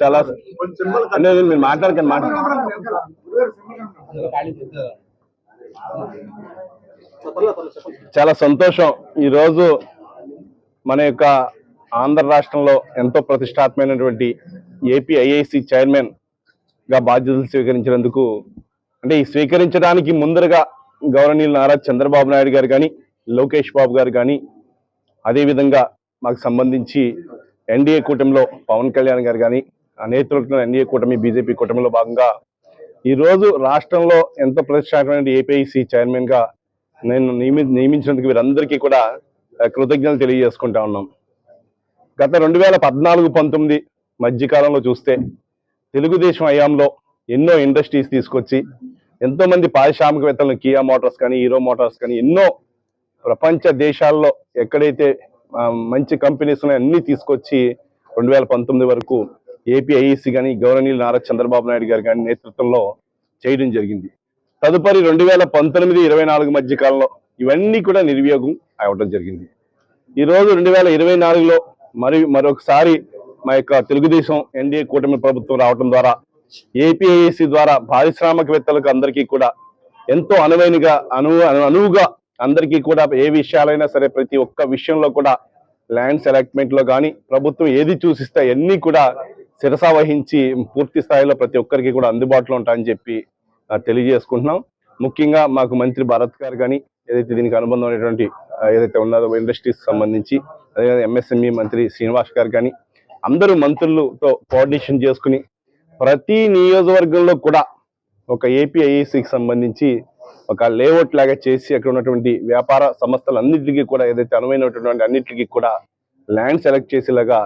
చాలా లేదు మీరు మాట్లాడకండి మాట చాలా సంతోషం. ఈరోజు మన యొక్క ఆంధ్ర రాష్ట్రంలో ఎంతో ప్రతిష్టాత్మైనటువంటి ఏపీ ఐఐసి చైర్మన్గా బాధ్యతలు స్వీకరించినందుకు అంటే ఈ స్వీకరించడానికి ముందరగా గౌరవనీయులు నారా చంద్రబాబు నాయుడు గారు కానీ లోకేష్ బాబు గారు కానీ అదేవిధంగా మాకు సంబంధించి ఎన్డీఏ కూటమిలో పవన్ కళ్యాణ్ గారు కానీ ఆ నేతృత్వంలో ఎన్డీఏ కూటమి బీజేపీ కూటమిలో భాగంగా ఈరోజు రాష్ట్రంలో ఎంత ప్రతిష్టాత్మైన ఏపీఐసి చైర్మన్గా నేను నియమి నియమించినందుకు వీరందరికీ కూడా కృతజ్ఞతలు తెలియజేసుకుంటా ఉన్నాం. గత రెండు వేల పద్నాలుగు పంతొమ్మిది మధ్యకాలంలో చూస్తే తెలుగుదేశం హయాంలో ఎన్నో ఇండస్ట్రీస్ తీసుకొచ్చి ఎంతోమంది పారిశ్రామికవేత్తలను కియా మోటార్స్ కానీ హీరో మోటార్స్ కానీ ఎన్నో ప్రపంచ దేశాల్లో ఎక్కడైతే మంచి కంపెనీస్ అన్ని తీసుకొచ్చి రెండు వేల పంతొమ్మిది వరకు ఏపీఐఈసి కానీ గౌరవనీయులు నారా చంద్రబాబు నాయుడు గారు కానీ నేతృత్వంలో చేయడం జరిగింది. తదుపరి రెండు వేల పంతొమ్మిది ఇరవై నాలుగు మధ్య కాలంలో ఇవన్నీ కూడా నిర్వియోగం అవ్వడం జరిగింది. ఈరోజు రెండు వేల ఇరవై నాలుగులో మరి మరొకసారి మా యొక్క తెలుగుదేశం ఎన్డీఏ కూటమి ప్రభుత్వం రావడం ద్వారా ఏపీఐసి ద్వారా పారిశ్రామికవేత్తలకు అందరికీ కూడా ఎంతో అనువైనగా అను అను- అనువుగా అందరికీ కూడా ఏ విషయాలైనా సరే ప్రతి ఒక్క విషయంలో కూడా ల్యాండ్స్ సెలెక్ట్మెంట్లో కానీ ప్రభుత్వం ఏది చూసిస్తే అన్నీ కూడా శిరసా వహించి పూర్తి స్థాయిలో ప్రతి ఒక్కరికి కూడా అందుబాటులో ఉంటాయని చెప్పి తెలియజేసుకుంటున్నాం. ముఖ్యంగా మాకు మంత్రి భరత్ గారు కానీ ఏదైతే దీనికి అనుబంధమైనటువంటి అనేటువంటి ఏదైతే ఉన్నదో ఇండస్ట్రీస్ సంబంధించి అదే ఎంఎస్ఎంఈ మంత్రి శ్రీనివాస్ గారు కానీ అందరూ మంత్రులతో కోఆర్డినేషన్ చేసుకుని ప్రతి నియోజకవర్గంలో కూడా ఒక ఏపీఐఏసీకి సంబంధించి ఒక లేఅవుట్ లాగా చేసి అక్కడ ఉన్నటువంటి వ్యాపార సంస్థలన్నిటికీ కూడా ఏదైతే అనువైనటువంటి అన్నిటికీ కూడా ల్యాండ్ సెలెక్ట్ చేసేలాగా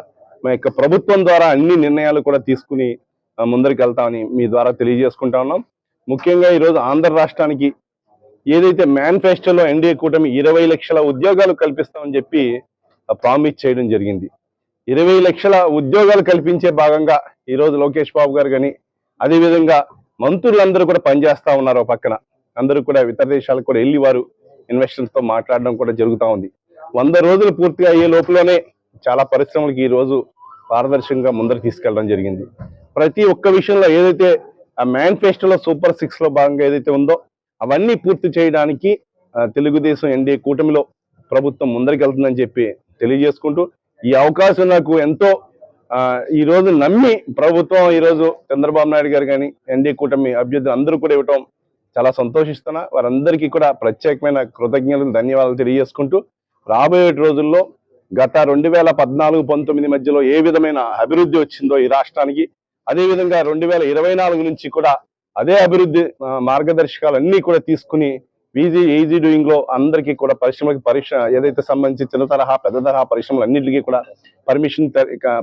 మా యొక్క ప్రభుత్వం ద్వారా అన్ని నిర్ణయాలు కూడా తీసుకుని ముందరికి వెళ్తామని మీ ద్వారా తెలియజేసుకుంటా ఉన్నాం. ముఖ్యంగా ఈరోజు ఆంధ్ర రాష్ట్రానికి ఏదైతే మేనిఫెస్టోలో ఎన్డీఏ కూటమి ఇరవై లక్షల ఉద్యోగాలు కల్పిస్తామని చెప్పి ప్రామిస్ చేయడం జరిగింది. ఇరవై లక్షల ఉద్యోగాలు కల్పించే భాగంగా ఈరోజు లోకేష్ బాబు గారు కానీ అదేవిధంగా మంత్రులందరూ కూడా పనిచేస్తూ ఉన్నారు పక్కన. అందరూ కూడా ఇతర దేశాలకు కూడా వెళ్ళి వారు తో మాట్లాడడం కూడా జరుగుతూ ఉంది. వంద రోజులు పూర్తిగా అయ్యే లోపలనే చాలా పరిశ్రమలకు ఈ రోజు పారదర్శకంగా ముందరు తీసుకెళ్ళడం జరిగింది. ప్రతి ఒక్క విషయంలో ఏదైతే ఆ మేనిఫెస్టోలో సూపర్ సిక్స్లో భాగంగా ఏదైతే ఉందో అవన్నీ పూర్తి చేయడానికి తెలుగుదేశం ఎన్డీఏ కూటమిలో ప్రభుత్వం ముందరికి వెళ్తుందని చెప్పి తెలియజేసుకుంటూ ఈ అవకాశం నాకు ఎంతో ఈ రోజు నమ్మి ప్రభుత్వం ఈరోజు చంద్రబాబు నాయుడు గారు కానీ ఎన్డీఏ కూటమి అభ్యర్థులు అందరూ కూడా ఇవ్వటం చాలా సంతోషిస్తున్నా. వారందరికీ కూడా ప్రత్యేకమైన కృతజ్ఞతలు ధన్యవాదాలు తెలియజేసుకుంటూ రాబోయే రోజుల్లో గత రెండు వేల పద్నాలుగు పంతొమ్మిది మధ్యలో ఏ విధమైన అభివృద్ధి వచ్చిందో ఈ రాష్ట్రానికి అదేవిధంగా రెండు వేల ఇరవై నాలుగు నుంచి కూడా అదే అభివృద్ధి మార్గదర్శకాలు అన్నీ కూడా తీసుకుని ఈజీ ఈజీ డూయింగ్లో అందరికీ కూడా పరిశ్రమకి పరిశ్రమ ఏదైతే సంబంధించి చిన్న తరహా పెద్ద తరహా పరిశ్రమలు అన్నింటికి కూడా పర్మిషన్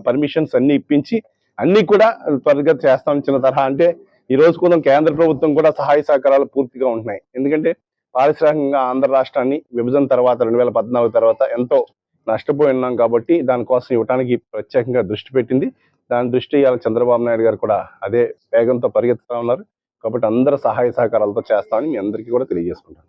పర్మిషన్స్ అన్ని ఇప్పించి అన్ని కూడా త్వరగా చేస్తాం చిన్న తరహా అంటే ఈ రోజు కూడా కేంద్ర ప్రభుత్వం కూడా సహాయ సహకారాలు పూర్తిగా ఉంటున్నాయి. ఎందుకంటే పారిశ్రామికంగా ఆంధ్ర రాష్ట్రాన్ని విభజన తర్వాత రెండు వేల పద్నాలుగు తర్వాత ఎంతో నష్టపోయి ఉన్నాం కాబట్టి దానికోసం ఇవ్వడానికి ప్రత్యేకంగా దృష్టి పెట్టింది. దాని దృష్టి ఇవాళ చంద్రబాబు నాయుడు గారు కూడా అదే వేగంతో పరిగెత్తుతా ఉన్నారు. కాబట్టి అందరూ సహాయ సహకారాలతో చేస్తామని మీ అందరికీ కూడా తెలియజేసుకుంటాను